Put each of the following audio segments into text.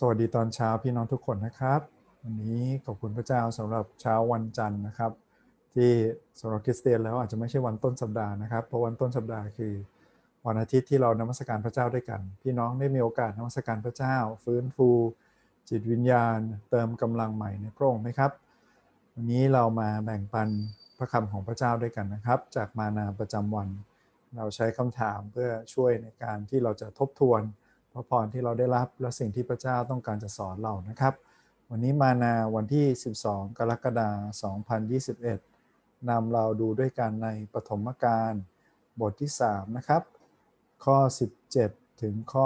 สวัสดีตอนเช้าพี่น้องทุกคนนะครับ วันนี้ขอบคุณพระเจ้าสำหรับเช้าวันจันทร์นะครับ ที่สำหรับคริสเตียนแล้วอาจจะไม่ใช่วันต้นสัปดาห์นะครับ เพราะวันต้นสัปดาห์คือ วันอาทิตย์ที่เรานมัสการพระเจ้าด้วยกัน พี่น้องได้มีโอกาสนมัสการพระเจ้า ฟื้นฟู จิตวิญญาณ เติมกำลังใหม่ในพระองค์ไหมครับ วันนี้เรามาแบ่งปันพระคำของพระเจ้าด้วยกันนะครับ จากมานาประจำวัน เราใช้คำถามเพื่อช่วยในการที่เราจะทบทวน พระพรที่เราได้รับและสิ่งที่พระเจ้าต้องการจะสอนเรานะครับ วันนี้มานาวันที่ 12 กรกฎาคม 2021นำเราดูด้วยกันในปฐมกาลบทที่ 3 นะครับ ข้อ 17 ถึงข้อ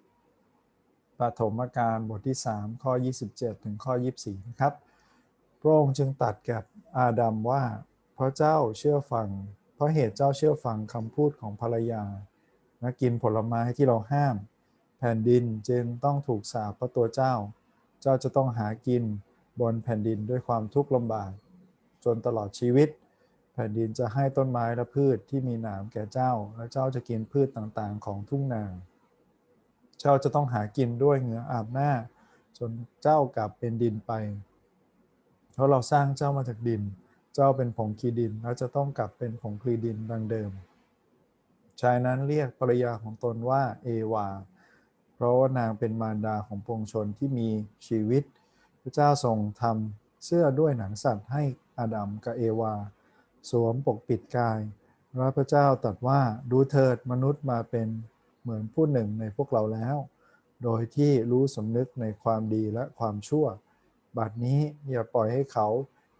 24ปฐมกาลบทที่ 3 ข้อ 27 ถึงข้อ 24 นะครับพระองค์จึงตัดกับอาดัมว่าเพราะเจ้าเชื่อฟัง เพราะเหตุเจ้าเชื่อฟังคำพูดของภรรยา และกินผลไม้ที่เราห้าม แผ่นดินจึงต้องถูกสาปเพราะตัวเจ้า เจ้าจะต้องหากินบนแผ่นดินด้วยความทุกข์ลำบาก จนตลอดชีวิต แผ่นดินจะให้ต้นไม้และพืชที่มีหนามแก่เจ้า และเจ้าจะกินพืชต่างๆ ของทุ่งนาเจ้าจะต้องหากินด้วยเหงื่ออาบหน้า จนเจ้ากลับเป็นดินไป เพราะเราสร้างเจ้ามาจากดิน เจ้าเป็นผงคีดินแล้วจะต้องกลับเป็นผงคลีดินดังเดิม ชายนั้นเรียกภรรยาของตนว่าเอวา เพราะว่านางเป็นมารดาของปวงชนที่มีชีวิต พระเจ้าทรงทำเสื้อด้วยหนังสัตว์ให้อาดัมกับเอวา สวมปกปิดกายและพระเจ้าตรัสว่าดูเถิดมนุษย์มาเป็นเหมือนผู้หนึ่งในพวกเราแล้ว โดยที่รู้สำนึกในความดีและความชั่ว บัดนี้อย่าปล่อยให้เขา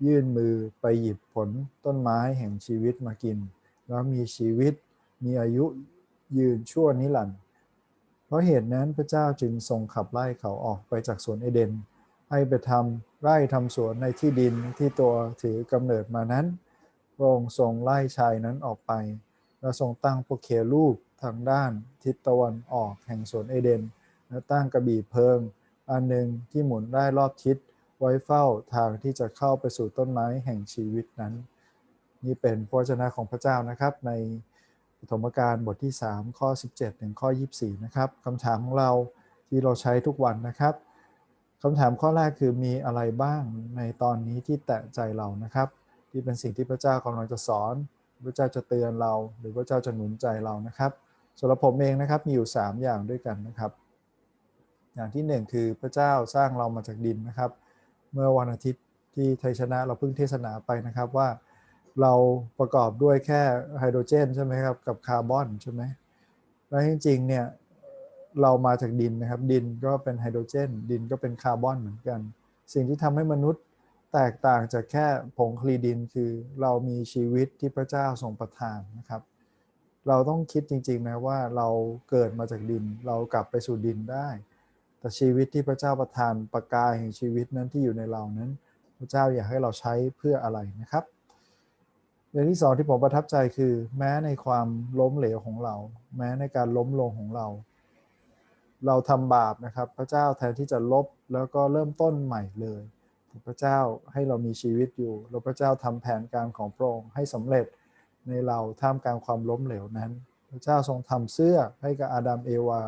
ยื่นมือไปหยิบผลต้นไม้แห่งชีวิตมากิน แล้วมีชีวิต มีอายุยืนชั่วนิรันดร์เพราะเหตุนั้นพระเจ้าจึงทรงขับไล่เขาออกไปจากสวนเอเดน ให้ไปทำไร่ทำสวนในที่ดินที่ตัวถือกำเนิดมานั้นพระองค์ทรงไล่ชายนั้นออกไป และทรงตั้งพวกเครูปทางด้านทิศตะวันออกแห่งสวนเอเดน และตั้งกระบี่เพลิง อันหนึ่งที่หมุนได้รอบทิศไว้เฝ้าทางที่จะเข้าไปสู่ต้นไม้แห่งชีวิตนั้น นี่เป็นพระเจ้าของพระเจ้านะครับใน ปฐมกาลบทที่ 3 ข้อ 17 ถึงข้อ 24 นะครับคำถามของเราที่เราใช้ทุกวันนะครับคำถามข้อแรกคือมีอะไรบ้างในตอนนี้ที่แตะใจเรานะครับ ที่เป็นสิ่งที่พระเจ้ากำลังจะสอนพระเจ้าจะเตือนเรา หรือพระเจ้าจะหนุนใจเรานะครับสำหรับผมเองนะครับมีอยู่ 3 อย่างด้วยกันนะครับ อย่างที่ 1 คือพระเจ้าสร้างเรามาจากดินนะครับ เมื่อวันอาทิตย์ที่ไทยชนะเราเพิ่งเทศนาไปนะครับว่า เราประกอบด้วยแค่ไฮโดรเจนใช่ไหมครับ กับคาร์บอนใช่ไหมแล้วจริงๆเนี่ยเรามาจากดินนะครับ ดินก็เป็นไฮโดรเจน ดินก็เป็นคาร์บอนเหมือนกัน สิ่งที่ทำให้มนุษย์แตกต่างจากแค่ผงคลีดินคือเรามีชีวิตที่พระเจ้าทรงประทานนะครับ เราต้องคิดจริงๆนะว่าเราเกิดมาจากดิน เรากลับไปสู่ดินได้ แต่ชีวิตที่พระเจ้าประทานประกายแห่งชีวิตนั้นที่อยู่ในเรานั้น พระเจ้าอยากให้เราใช้เพื่ออะไรนะครับ เรื่องที่สองที่ผมประทับใจคือ แม้ในความล้มเหลวของเรา แม้ในการล้มลงของเรา เราทำบาปนะครับ พระเจ้าแทนที่จะลบแล้วก็เริ่มต้นใหม่เลยพระเจ้าให้เรามีชีวิตอยู่แล้วพระเจ้าทำแผนการของพระองค์ให้สำเร็จในเราท่ามกลางความล้มเหลวนั้น พระเจ้าทรงทำเสื้อให้กับอาดัมเอวา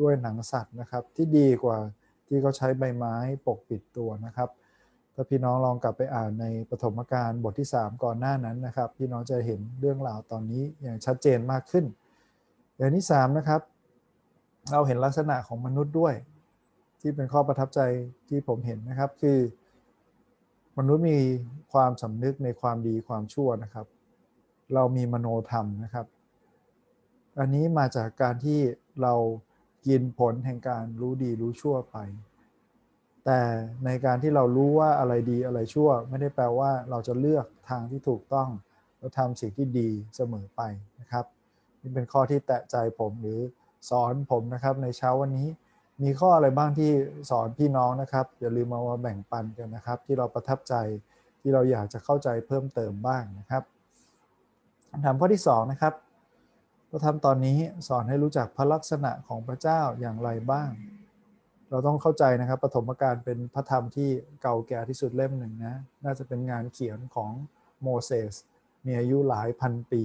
ด้วยหนังสัตว์นะครับ ที่ดีกว่าที่เขาใช้ใบไม้ปกปิดตัวนะครับ ถ้าพี่น้องลองกลับไปอ่านในปฐมกาลบทที่ 3 ก่อนหน้านั้นนะครับ พี่น้องจะเห็นเรื่องราวตอนนี้อย่างชัดเจนมากขึ้น อย่างที่3นะครับ เราเห็นลักษณะของมนุษย์ด้วย ที่เป็นข้อประทับใจที่ผมเห็นนะครับคือ มนุษย์มีความสำนึกในความดีความชั่วนะครับ เรามีมโนธรรมนะครับ อันนี้มาจากการที่เรากินผลแห่งการรู้ดีรู้ชั่วไป แต่ในการที่เรารู้ว่าอะไรดีอะไรชั่ว ไม่ได้แปลว่าเราจะเลือกทางที่ถูกต้องแล้วทำสิ่งที่ดีเสมอไปนะครับ นี่เป็นข้อที่แตะใจผมหรือสอนผมนะครับในเช้าวันนี้มีข้ออะไรบ้างที่สอนพี่น้องนะครับ อย่าลืมมามาแบ่งปันกันนะครับ ที่เราประทับใจที่เราอยากจะเข้าใจเพิ่มเติมบ้างนะครับคำถามข้อที่2นะครับเราทำตอนนี้สอนให้รู้จักพระลักษณะของพระเจ้าอย่างไรบ้าง เราต้องเข้าใจนะครับปฐมกาลเป็นพระธรรมที่เก่าแก่ที่สุดเล่มหนึ่งนะน่าจะเป็นงานเขียนของโมเสสมีอายุหลายพันปี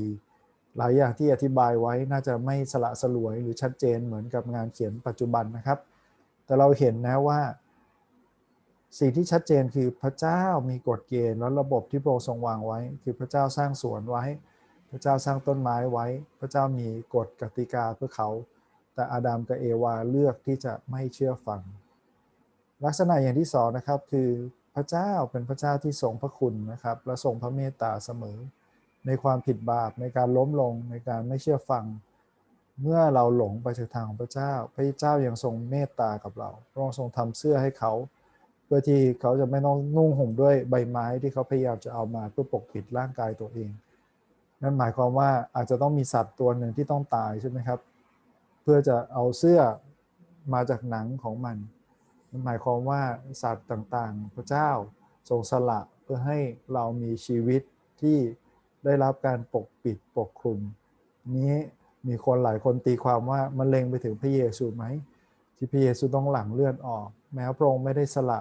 หลายอย่างที่อธิบายไว้น่าจะไม่สละสลวยหรือชัดเจนเหมือนกับงานเขียนปัจจุบันนะครับ แต่เราเห็นนะว่า สิ่งที่ชัดเจนคือพระเจ้ามีกฎเกณฑ์และระบบที่พระองค์ทรงวางไว้ คือพระเจ้าสร้างสวนไว้ พระเจ้าสร้างต้นไม้ไว้ พระเจ้ามีกฎกติกาเพื่อเขา แต่อาดัมกับเอวาเลือกที่จะไม่เชื่อฟัง ลักษณะอย่างที่สองนะครับคือพระเจ้าเป็นพระเจ้าที่ทรงพระคุณนะครับและทรงพระเมตตาเสมอ ในความผิดบาปในการล้มลงในการไม่เชื่อฟัง เมื่อเราหลงไปจากทางของพระเจ้า พระเจ้ายังทรงเมตตากับเราพระองค์ทรงทำเสื้อให้เขา เพื่อที่เขาจะไม่ต้องนุ่งห่มด้วยใบไม้ที่เขาพยายามจะเอามาเพื่อปกปิดร่างกายตัวเอง นั่นหมายความว่าอาจจะต้องมีสัตว์ตัวหนึ่งที่ต้องตายใช่ไหมครับ เพื่อจะเอาเสื้อมาจากหนังของมันนั่นหมายความว่าสัตว์ต่างๆ พระเจ้าทรงสละเพื่อให้เรามีชีวิตที่ได้รับการปกปิดปกคลุม นี้มีคนหลายคนตีความว่ามันเล็งไปถึงพระเยซูไหม ที่พระเยซูต้องหลังเลื่อนออก แม้พระองค์ไม่ได้สละ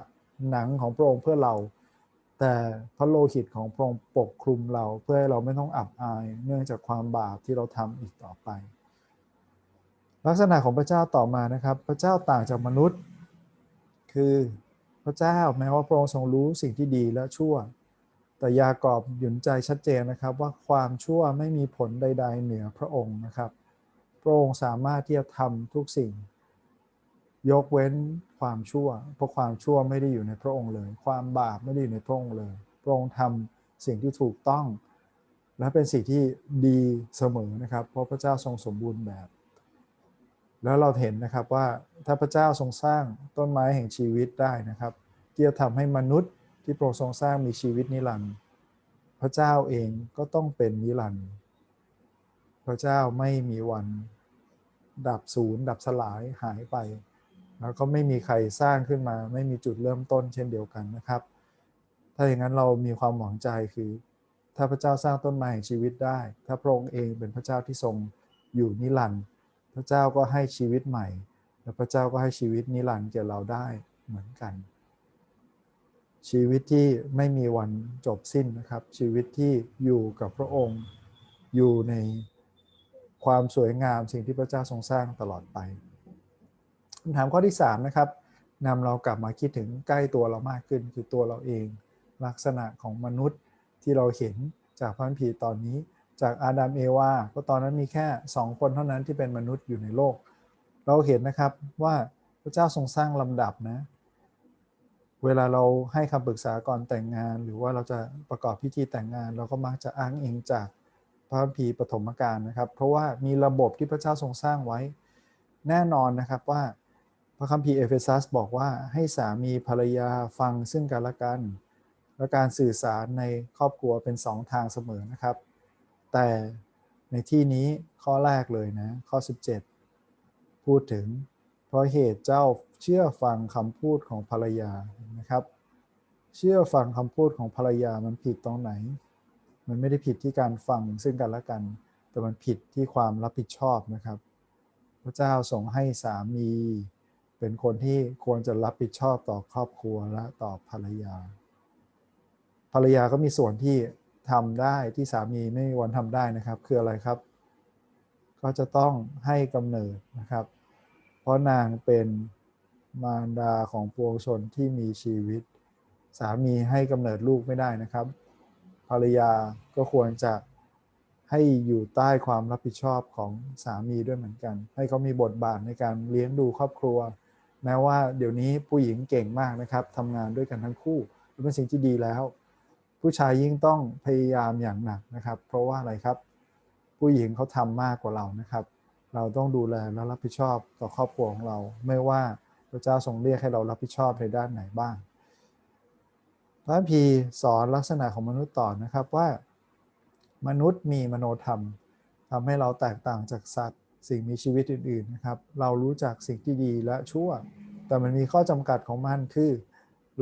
หนังของพระองค์เพื่อเรา แต่พระโลหิตของพระองค์ปกคลุมเราเพื่อให้เราไม่ต้องอับอาย เนื่องจากความบาปที่เราทำอีกต่อไป ลักษณะของพระเจ้าต่อมานะครับ พระเจ้าต่างจากมนุษย์ คือพระเจ้าแม้ว่าพระองค์ทรงรู้สิ่งที่ดีและชั่ว แต่ยากอบหยุนใจชัดเจนนะครับว่าความชั่วไม่มีผลใด ๆ เหนือพระองค์นะครับ พระองค์สามารถที่จะทำทุกสิ่ง ยกเว้นความชั่ว เพราะความชั่วไม่ได้อยู่ในพระองค์เลย ความบาปไม่ได้อยู่ในพระองค์เลย พระองค์ทำสิ่งที่ถูกต้อง และเป็นสิ่งที่ดีเสมอนะครับ เพราะพระเจ้าทรงสมบูรณ์แบบ แล้วเราเห็นนะครับว่าถ้าพระเจ้าทรงสร้างต้นไม้แห่งชีวิตได้นะครับ ที่จะทำให้มนุษย์ที่พรงทรงสร้างมีชีวิตนิรันดร์พระเจ้าเองก็ต้องเป็นนิรันดร์พระเจ้าไม่มีวันดับศูนย์ ดับสลายหายไป แล้วก็ไม่มีใครสร้างขึ้นมา ไม่มีจุดเริ่มต้นเช่นเดียวกันนะครับ ถ้าอย่างนั้นเรามีความหวังใจคือ ถ้าพระเจ้าสร้างต้นไม้แห่งชีวิตได้ ถ้าพระองค์เองเป็นพระเจ้าที่ทรงอยู่นิรันดร์ พระเจ้าก็ให้ชีวิตใหม่ และพระเจ้าก็ให้ชีวิตนิรันดร์แก่เราได้เหมือนกัน ชีวิตที่ไม่มีวันจบสิ้นนะครับ ชีวิตที่อยู่กับพระองค์อยู่ในความสวยงามสิ่งที่พระเจ้าทรงสร้างตลอดไปคำถามข้อที่ 3 นะครับนำเรากลับมาคิดถึงใกล้ตัวเรามากขึ้นคือตัวเราเอง ลักษณะของมนุษย์ที่เราเห็นจากพระคัมภีร์ตอนนี้ จากอาดัมเอวาก็ตอนนั้นมีแค่ 2 คนเท่านั้นที่เป็นมนุษย์อยู่ในโลก เราเห็นนะครับว่าพระเจ้าทรงสร้างลำดับนะ เวลาเราให้คำปรึกษาก่อนแต่งงาน หรือว่าเราจะประกอบพิธีแต่งงาน เราก็มักจะอ้างอิงจากพระคัมภีร์ปฐมกาลนะครับ เพราะว่ามีระบบที่พระเจ้าทรงสร้างไว้แน่นอนนะครับว่าพระคัมภีร์เอเฟซัสบอกว่าให้สามีภรรยาฟังซึ่งกันและกัน และการสื่อสารในครอบครัวเป็นสองทางเสมอนะครับ แต่ในที่นี้ข้อแรกเลยนะ ข้อ 17 พูดถึง เพราะเหตุเจ้าเชื่อฟังคำพูดของภรรยานะครับ เชื่อฟังคำพูดของภรรยามันผิดตรงไหน มันไม่ได้ผิดที่การฟังซึ่งกันและกัน แต่มันผิดที่ความรับผิดชอบนะครับ พระเจ้าส่งให้สามี เป็นคนที่ควรจะรับผิดชอบต่อครอบครัวและต่อภรรยา ภรรยาก็มีส่วนที่ ทำได้ที่สามีไม่มีวันทำได้นะครับ คืออะไรครับ ก็จะต้องให้กำเนิดนะครับ เพราะนางเป็นมารดาของปวงชนที่มีชีวิต สามีให้กำเนิดลูกไม่ได้นะครับ ภรรยาก็ควรจะให้อยู่ใต้ความรับผิดชอบของสามีด้วยเหมือนกัน ให้เขามีบทบาทในการเลี้ยงดูครอบครัว แม้ว่าเดี๋ยวนี้ผู้หญิงเก่งมากนะครับทำงานด้วยกันทั้งคู่เป็นสิ่งที่ดีแล้ว ผู้ชายยิ่งต้องพยายามอย่างหนักนะครับ เพราะว่าอะไรครับ ผู้หญิงเขาทำมากกว่าเรานะครับ เราต้องดูแลและรับผิดชอบต่อครอบครัวของเรา ไม่ว่าพระเจ้าทรงเรียกให้เรารับผิดชอบในด้านไหนบ้างพระพีสอนลักษณะของมนุษย์ต่อนะครับว่ามนุษย์มีมโนธรรมทำให้เราแตกต่างจากสัตว์ สิ่งมีชีวิตอื่น ๆนะครับ เรารู้จักสิ่งที่ดีและชั่ว แต่มันมีข้อจำกัดของมันคือ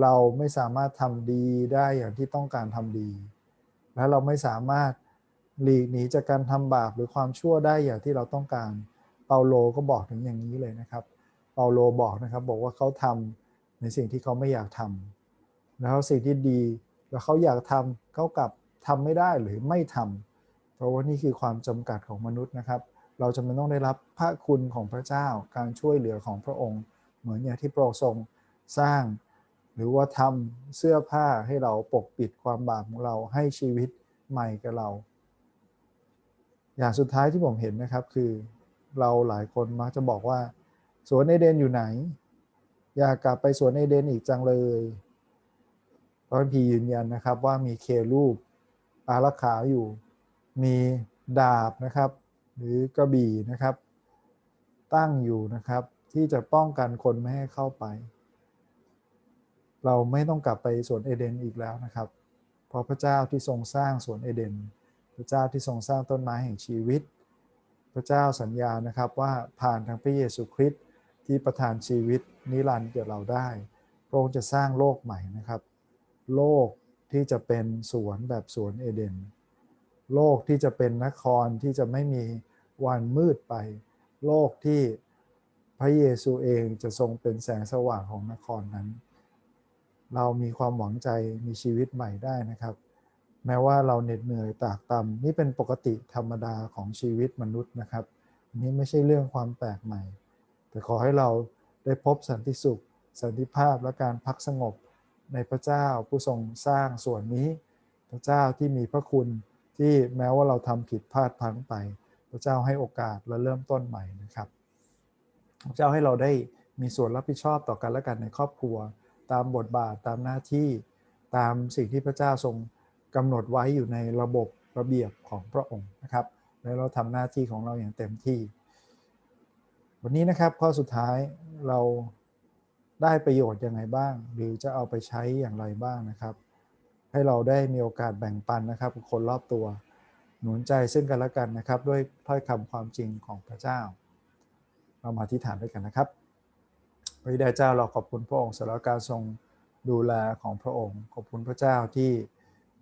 เราไม่สามารถทำดีได้อย่างที่ต้องการทำดี และเราไม่สามารถหลีกหนีจากการทำบาปหรือความชั่วได้อย่างที่เราต้องการ เปาโลก็บอกถึงอย่างนี้เลยนะครับ เปาโลบอกนะครับบอกว่าเขาทำในสิ่งที่เขาไม่อยากทำแล้วสิ่งที่ดีแล้วเขาอยากทำเขากลับทำไม่ได้หรือไม่ทำเพราะว่านี่คือความจำกัดของมนุษย์นะครับ เราจะไม่ต้องได้รับพระคุณของพระเจ้า การช่วยเหลือของพระองค์ เหมือนอย่างที่พระองค์ทรงสร้าง หรือว่าทำเสื้อผ้าให้เราปกปิดความบาปของเราให้ชีวิตใหม่กับเรา อย่างสุดท้ายที่ผมเห็นนะครับคือเราหลายคนมักจะบอกว่า สวนเอเดนอยู่ไหน อยากกลับไปสวนเอเดนอีกจังเลยพระคัมภีร์ยืนยันนะครับว่ามีเครูปอารักขาอยู่ มีดาบนะครับ หรือกระบี่นะครับ ตั้งอยู่นะครับที่จะป้องกันคนไม่ให้เข้าไป เราไม่ต้องกลับไปสวนเอเดนอีกแล้วนะครับ เพราะพระเจ้าที่ทรงสร้างสวนเอเดน พระเจ้าที่ทรงสร้างต้นไม้แห่งชีวิต พระเจ้าสัญญานะครับว่าผ่านทางพระเยซูคริสต์ที่ประทานชีวิตนิรันดร์แก่เราได้พระองค์จะสร้างโลกใหม่นะครับ โลกที่จะเป็นสวนแบบสวนเอเดน โลกที่จะเป็นนครที่จะไม่มีวันมืดไป โลกที่พระเยซูเองจะทรงเป็นแสงสว่างของนครนั้น เรามีความหวังใจมีชีวิตใหม่ได้นะครับ แม้ว่าเราเหน็ดเหนื่อยตากตำนี่เป็นปกติธรรมดาของชีวิตมนุษย์นะครับนนี้ไม่ใช่เรื่องความแปลกใหม่ แต่ขอให้เราได้พบสันติสุข สันติภาพและการพักสงบในพระเจ้าผู้ทรงสร้างส่วนนี้ พระเจ้าที่มีพระคุณที่แม้ว่าเราทำผิดพลาดพังไป พระเจ้าให้โอกาสและเริ่มต้นใหม่นะครับ พระเจ้าให้เราได้มีส่วนรับผิดชอบต่อกันและกันในครอบครัว ตามบทบาทตามหน้าที่ตามสิ่งที่พระเจ้าทรงกำหนดไว้อยู่ในระบบระเบียบของพระองค์นะครับ แล้วเราทำหน้าที่ของเราอย่างเต็มที่ วันนี้นะครับข้อสุดท้ายเราได้ประโยชน์ยังไงบ้าง หรือจะเอาไปใช้อย่างไรบ้างนะครับ ให้เราได้มีโอกาสแบ่งปันนะครับคนรอบตัว หนุนใจซึ่งกันและกันนะครับ ด้วยถ้อยคำความจริงของพระเจ้า เรามาที่ฐานด้วยกันนะครับ พระบิดาเจ้าเราขอบคุณพระองค์สำหรับการทรงดูแลของพระองค์ ขอบคุณพระเจ้าที่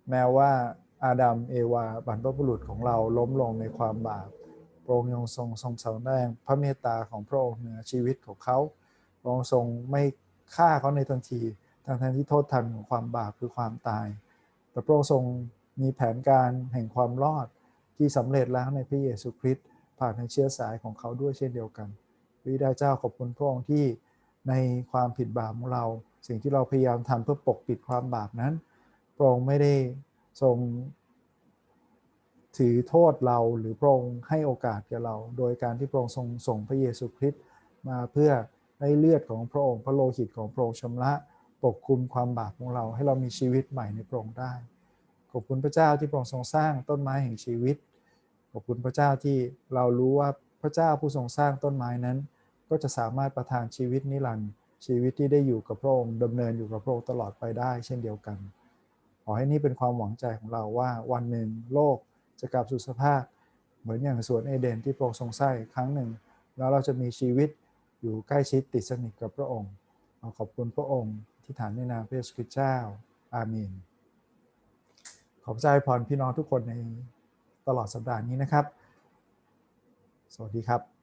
แม้ว่าอาดัมเอวาบรรพบุรุษของเราล้มลงในความบาปพระองค์ยังทรงทรงแสดงพระเมตตาของพระองค์เหนือชีวิตของเขาพระองค์ทรงไม่ฆ่าเขาในทันทีทั้งทที่โทษทันของความบาปคือความตาย แต่พระองค์ทรงมีแผนการแห่งความรอดที่สำเร็จแล้วในพระเยซูคริสต์ผ่านทางเชื้อสายของเขาด้วยเช่นเดียวกันวิดาเจ้าขอบคุณพระองค์ที่ ในความผิดบาปของเรา สิ่งที่เราพยายามทำเพื่อปกปิดความบาปนั้นพระองค์ไม่ได้ทรงถือโทษเราหรือพระองค์ให้โอกาสแก่เรา โดยการที่พระองค์ทรงส่งพระเยซูคริสต์มาเพื่อให้เลือดของพระองค์ พระโลหิตของพระองค์ชำระปกคุมความบาปของเรา ให้เรามีชีวิตใหม่ในพระองค์ได้ ขอบคุณพระเจ้าที่พระองค์ทรงสร้างต้นไม้แห่งชีวิต ขอบคุณพระเจ้าที่เรารู้ว่าพระเจ้าผู้ทรงสร้างต้นไม้นั้น ก็จะสามารถประทานชีวิตนิรันดร์ชีวิตที่ได้อยู่กับพระองค์ดำเนินอยู่กับพระองค์ตลอดไปได้ เช่นเดียวกัน ขอให้นี่เป็นความหวังใจของเราว่าวันหนึ่งโลกจะกลับสู่สภาพ เหมือนอย่างสวนเอเดนที่พระองค์ทรงสร้างครั้งหนึ่ง แล้วเราจะมีชีวิตอยู่ใกล้ชิดติดสนิทกับพระองค์เราขอบคุณพระองค์ที่ฐานในนามพระเยซูคริสต์เจ้า อาเมน ขอบใจพรพี่น้องทุกคนในตลอดสัปดาห์นี้นะครับ สวัสดีครับ